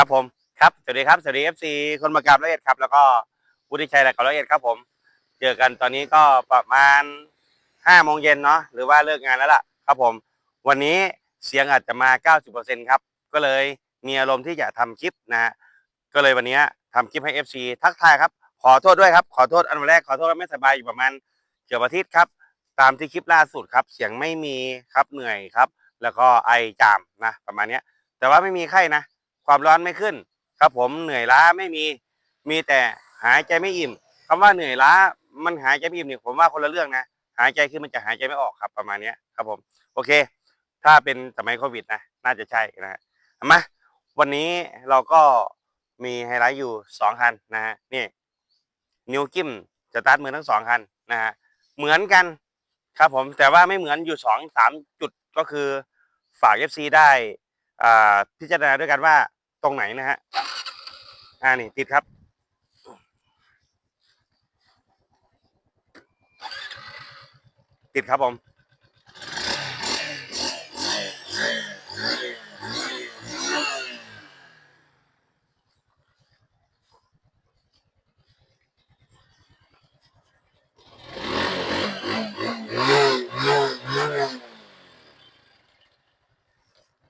ครับผมครับสวัสดีครับสวัสดีเอฟซีคนมากราบละเอียดครับ แล้วก็วุฒิชัยและกับละเอียดครับผม เจอกันตอนนี้ก็ประมาณห้าโมงเย็นเนาะหรือว่าเลิกงานแล้วล่ะครับผม วันนี้เสียงอาจจะมา 90%ครับ ก็เลยมีอารมณ์ที่จะทำคลิปนะฮะก็เลยวันนี้ทำคลิปให้ FC ทักทายครับ ขอโทษด้วยครับ ขอโทษอันแรกขอโทษว่าไม่สบายอยู่ประมาณเกือบอาทิตย์ครับ ตามที่คลิปล่าสุดครับ เสียงไม่มีครับเหนื่อยครับ แล้วก็ไอจามนะประมาณนี้แต่ว่าไม่มีไข้นะ ความร้อนไม่ขึ้น ครับผมเหนื่อยล้าไม่มีมีแต่หายใจไม่อิ่มคำว่าเหนื่อยล้ามันหายใจไม่อิ่มเนี่ยผมว่าคนละเรื่องนะหายใจคือมันจะหายใจไม่ออกครับประมาณนี้ครับผมโอเค ถ้าเป็นสมัยโควิดนะน่าจะใช่นะฮะมาวันนี้เราก็มีไฮไลท์อยู่สองคันนะฮะนี่นิวกิมสตาร์ทมือทั้งสองคันนะฮะเหมือนกันครับผมแต่ว่าไม่เหมือนอยู่สองสามจุดก็คือฝาก FC ได้อ่าพิจารณาด้วยกันว่า ตรงไหนนะฮะอ่านี่ติดครับ ติดครับผม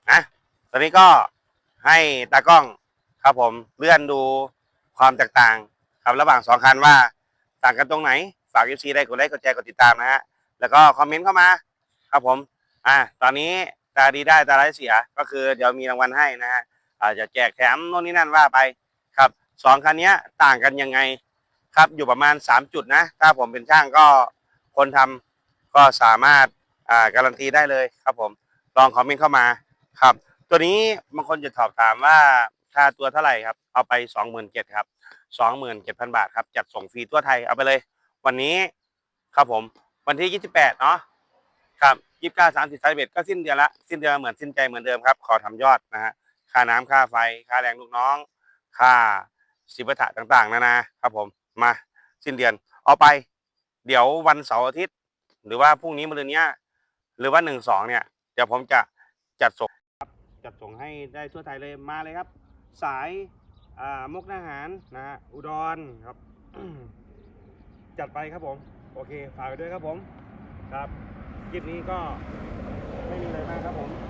นะตอนนี้ก็ ให้ตากล้องครับผมเลื่อนดูความแตกต่างครับระหว่างสองคันว่าต่างกันตรงไหนฝากยูซีได้กดไลค์กดแชร์กดติดตามนะฮะแล้วก็คอมเมนต์เข้ามาครับผมอ่าตอนนี้ตาดีได้ตาร้ายเสียก็คือเดี๋ยวมีรางวัลให้นะฮะอาจจะแจกแถมโน่นนี่นั่นว่าไปครับสองคันนี้ต่างกันยังไงครับอยู่ประมาณสามจุดนะ ถ้าผมเป็นช่างก็คนทำก็สามารถอ่าการันตีได้เลยครับผมลองคอมเมนต์เข้ามาครับ ตัวนี้บางคนจะสอบถามว่าค่าตัวเท่าไหร่ครับ เอาไปสองหมื่นเจ็ดครับสองหมื่นเจ็ดพันบาทครับ จัดส่งฟรีทั่วไทยเอาไปเลย วันนี้ครับผม วันที่ยี่สิบแปดเนาะครับยี่สิบเก้าสามสิบสามเอ็ดก็สิ้นเดือนละ สิ้นเดือนเหมือนสิ้นใจเหมือนเดิมครับ ขอทำยอดนะฮะค่าน้ำค่าไฟ ค่าแรงลูกน้อง ค่าสิบถะต่างๆนานาครับผมมาสิ้นเดือน เอาไป เดี๋ยววันเสาร์อาทิตย์ หรือว่าพรุ่งนี้มะรืนเนี้ยหรือว่าหนึ่งสองเนี่ย เดี๋ยวผมจะจัดส่ง จัดส่งให้ได้ทั่วไทยเลยมาเลยครับ สายามุกนาหารนะฮะอุดรครับ จัดไปครับผม โอเค ฝากไปด้วยครับผม ครับคลิปนี้ก็ไม่มีอะไรมากครับผม